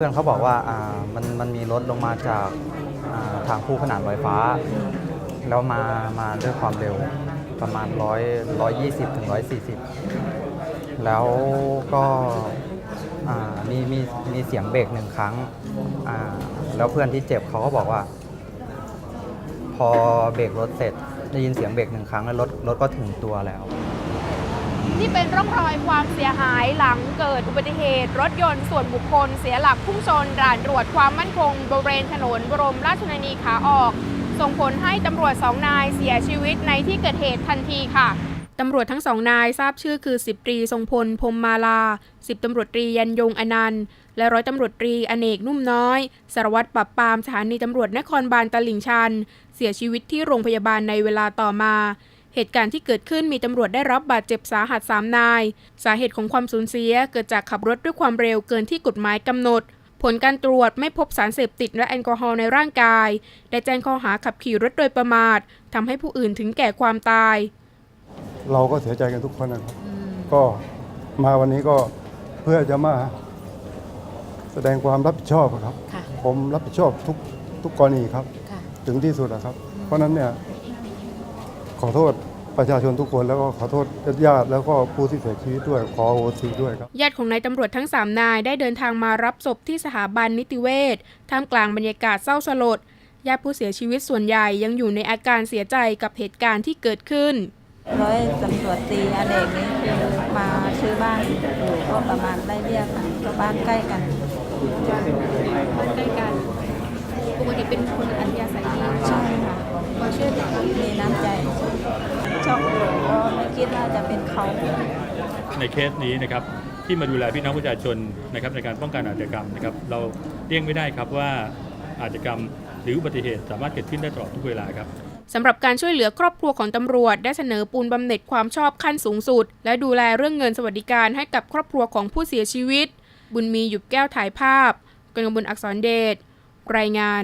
เพื่อนเขาบอกว่าอ่ามันมันมีรถลงมาจากอ่าทางคู่ขนานลอยฟ้า แล้วมามาด้วยความเร็วประมาณร้อยร้อยยี่สิบถึงร้อยสี่สิบแล้วก็อ่ามีมีมีเสียงเบรกหนึ่งครั้งอ่าแล้วเพื่อนที่เจ็บเขาก็บอกว่า พอเบรกรถเสร็จได้ยินเสียงเบรกหนึ่งครั้งแล้วรถรถก็ถึงตัวแล้ว นี่เป็นร่องรอยความเสียหายหลังเกิด ดอุบัติเหตุรถยนต์ส่วนบุคคลเสียหลักพุ่งชนด่านตรวจความมั่นคงบริเวณถนนบรมราชชนนีขาออก ส่งผลให้ตำรวจสองนายเสียชีวิตในที่เกิดเหตุทันทีค่ะตำรวจทั้งสองนายทราบชื่อคือสิบตรีทรงพลพรมมาลาสิบตำรวจตรียันยงอนันต์ และร้อยตำรวจตรีอเนกนุ่มน้อย สารวัตรปราบปรามสถานีตำรวจนครบาลตลิ่งชัน เสียชีวิตที่โรงพยาบาลในเวลาต่อมา เหตุการณ์ที่เกิดขึ้นมีตำรวจได้รับบาดเจ็บสาหัสสามนาย สาเหตุของความสูญเสียเกิดจากขับรถด้วยความเร็วเกินที่กฎหมายกำหนด ผลการตรวจไม่พบสารเสพติดและแอลกอฮอล์ในร่างกาย ได้แจ้งข้อหาขับขี่รถโดยประมาททำให้ผู้อื่นถึงแก่ความตาย เราก็เสียใจกันทุกคนนะครับ ก็มาวันนี้ก็เพื่อจะมาแสดงความรับผิดชอบครับ ค่ะ ผมรับผิดชอบทุกทุกกรณีครับ ค่ะ ถึงที่สุดนะครับ เพราะฉะนั้นเนี่ย ขอโทษประชาชนทุกคนแล้วก็ขอโทษญาติๆแล้วก็ผู้ที่เสียชีวิตด้วยขอโอทีด้วยครับญาติของนายตำรวจทั้ง 3 นายได้เดินทางมารับศพที่สถาบันนิติเวชท่ามกลางบรรยากาศเศร้าสลดญาติผู้เสียชีวิตส่วนใหญ่ยังอยู่ในอาการเสียใจกับเหตุการณ์ที่เกิดขึ้นร้อยตำรวจตรีอเนกนี่คือมาซื้อบ้านอยู่ก็ประมาณไล่เรียกกันก็บ้านใกล้กันใกล้กันปกติเป็นคนอัธยาศัยดี ใช่ค่ะ พอเชื่อถือ มีน้ำใจช็อกอยู่ก็ไม่ คิดว่าจะเป็นเขา ในเคสนี้นะครับที่มาดูแลพี่น้องประชาชนนะครับในการป้องกันอาชญากรรมนะครับเราเลี่ยงไม่ได้ครับว่าอาชญากรรมหรืออุบัติเหตุสามารถเกิดขึ้นได้ตลอดทุกเวลาครับสำหรับการช่วยเหลือครอบครัวของตำรวจ ได้เสนอปูนบำเหน็จความชอบขั้นสูงสุด และดูแลเรื่องเงินสวัสดิการให้กับครอบครัวของผู้เสียชีวิต บุญมีหยุบแก้วถ่ายภาพกนกบุญอักษรเดชรายงาน